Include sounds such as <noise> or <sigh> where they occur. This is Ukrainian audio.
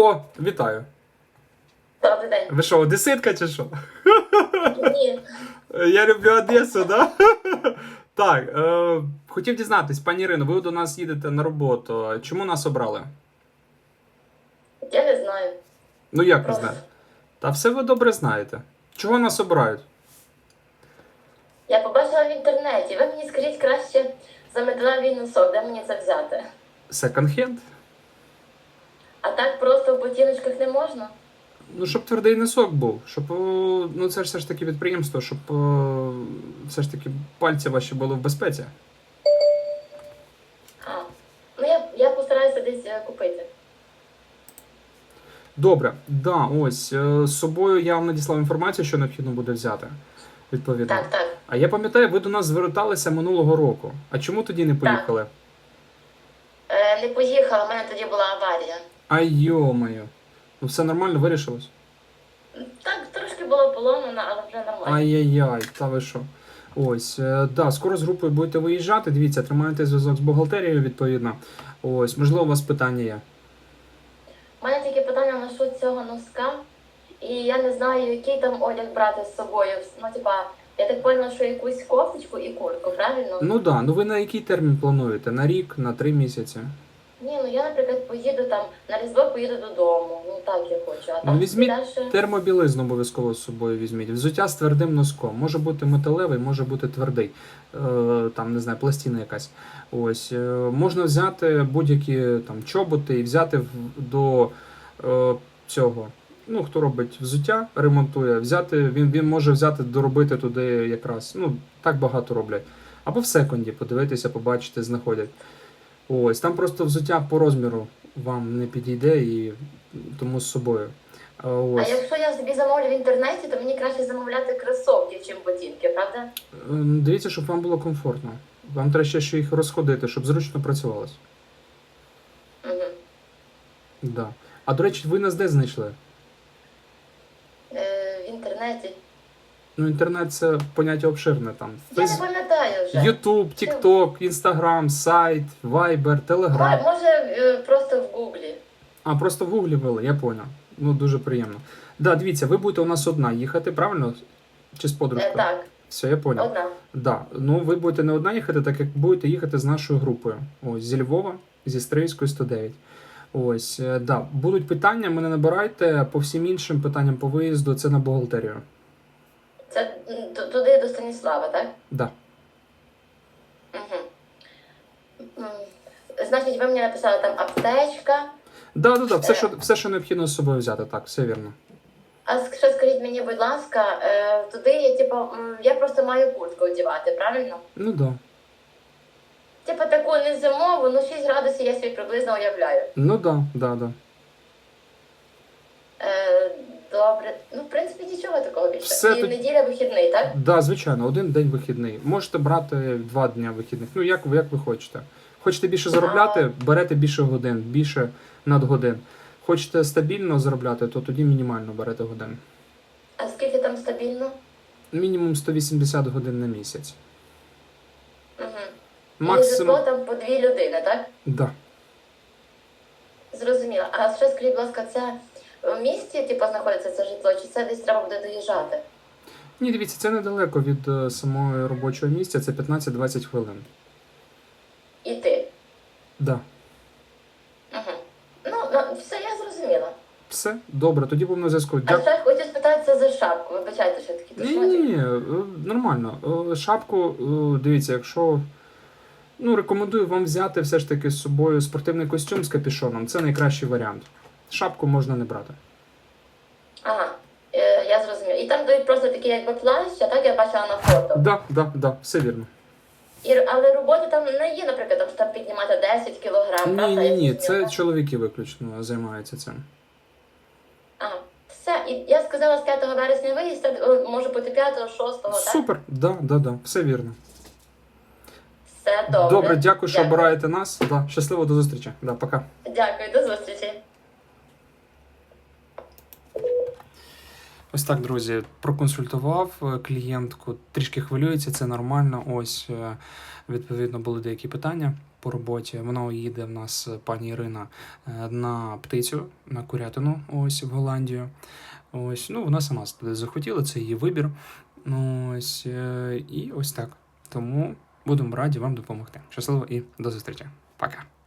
О, вітаю. Добрий день. Ви що, одеситка чи що? Ні. <laughs> Я люблю Одесу, да? <laughs> Так, е, хотів дізнатись, пані Ірино, ви до нас їдете на роботу. Чому нас обрали? Я не знаю. Ну як ви Просто. знаєте? Та все ви добре знаєте. Чого нас обирають? Я побачила в інтернеті. Ви мені скажіть краще за металевий носок, де мені це взяти? Секонд-хенд? А так просто в ботиночках не можна? Ну, щоб твердий носок був, щоб о, ну це ж все ж таки підприємство, щоб о, все ж таки пальці ваші були в безпеці. А. Ну я, я постараюся десь е, купити. Добре, да, ось е, з собою я вам надіслав інформацію, що необхідно буде взяти. Відповідно. Так, так. А я пам'ятаю, ви до нас зверталися минулого року. А чому тоді не поїхали? Е, не поїхала, в мене тоді була аварія. А йо-моє. Ну все нормально вирішилось? Так, трошки було поломано, але вже нормально. Ай-яй-яй, та ви що? Ось, е, да, скоро з групою будете виїжджати. Дивіться, тримайте зв'язок з бухгалтерією, відповідно. Ось, можливо, у вас питання є. У мене тільки питання насчет цього носка, і я не знаю, який там одяг брати з собою. Ну, типа, я так поняла, що якусь кофточку і куртку, правильно? Ну да, ну ви на який термін плануєте? На рік, на три місяці? Ні, ну я, наприклад, поїду там на Різдво поїду додому. Ну так я хочу. А Ну, там візьміть дальше... Термобілизну обов'язково з собою візьміть. Взуття з твердим носком. Може бути металевий, може бути твердий. Е, там, не знаю, пластина якась. Ось. Е, можна взяти будь-які там чоботи і взяти в- до е, цього. Ну, хто робить взуття, ремонтує, взяти, він, він може взяти, доробити туди якраз. Ну, так багато роблять. Або в секунді подивитися, побачити, знаходять. Ось, там просто взуття по розміру вам не підійде і тому з собою. А, А якщо я собі замовлю в інтернеті, то мені краще замовляти кросовки, чим ботинки, правда? Ем, Дивіться, щоб вам було комфортно. Вам треба ще ще їх розходити, щоб зручно працювалось. Угу. Да. А до речі, ви нас де знайшли? Е, в інтернеті. Ну, інтернет це поняття обширне там. Я не пам'ятаю вже. Ютуб, Тікток, Інстаграм, сайт, Вайбер, Телеграм. Мо- Може, е, просто в Гуглі. А, просто в гуглі ввели, я поняв. Ну, дуже приємно. Да, дивіться, ви будете у нас одна їхати, правильно? Чи з Е, подружкою? так, Все, я поняв. одна. Да. Ну, ви будете не одна їхати, так як будете їхати з нашою групою. Ось, зі Львова, зі Стрийської 109. Ось, е, да. Будуть питання, мене набирайте. По всім іншим питанням по виїзду, це на бухгалтерію. Це туди до Станіслава, так? Да. Угу. Значить, ви мені написали там аптечка. Да, да, да, все, що, все, що необхідно з собою взяти, так, все вірно. А ск- ще скажіть мені, будь ласка, е, туди я типу, м, я просто маю куртку одягати, правильно? Ну да. Типу таку не зимову, ну 6 градусів я собі приблизно уявляю. Ну да, да, да. Е, добре. Ну, в принципі, нічого такого більше. Все І тут- неділя вихідний, так? Да, звичайно, один день вихідний. Можете брати два дні вихідних. Ну, як, ви- як ви хочете. Хочете більше заробляти, берете більше годин, більше надгодин. Хочете стабільно заробляти, то тоді мінімально берете годин. А скільки там стабільно? Мінімум 180 годин на місяць. Угу. І Максимум. житло там по дві людини, так? Да. Зрозуміло. А ще скажіть, будь ласка, це місті типу, знаходиться це житло, чи це десь треба буде доїжджати? Ні, дивіться, це недалеко від е, самого робочого місця, це 15-20 хвилин. Іти. Да. Угу. Ну, ну, все, я зрозуміла. Все, добре, тоді був на зв'язку. А Дякую. ще хочу спитатися за шапку. Вибачайте, що такі Ні, ні, ні, е, нормально. Е, Шапку, е, дивіться, якщо. Ну, рекомендую вам взяти все ж таки з собою спортивний костюм з капюшоном. Це найкращий варіант. Шапку можна не брати. Ага, е, я зрозуміла. І там дають просто такі якби плащ, а так я бачила на фото. Да, да, да, все вірно. І, але роботи там не є, наприклад, там, що там піднімати 10 кілограм, Ні, правда? ні, Я ні, це чоловіки виключно займаються цим. А, все. І я сказала, з 5 вересня виїзд, може бути 5, 6, так? Супер, да, да, да, все вірно. Все добре. Добре, дякую, що обираєте нас. Да, щасливо до зустрічі. Да, пока. Дякую, до зустрічі. Ось так, друзі, проконсультував е, клієнтку, трішки хвилюється, це нормально. Ось, е, відповідно, були деякі питання. по роботі. Вона їде в нас пані Ірина е, на птицю, на курятину, ось в Голландію. Ось, ну вона сама туди захотіла, це її вибір. Ось е, і ось так. Тому будемо раді вам допомогти. Щасливо і до зустрічі. Пока.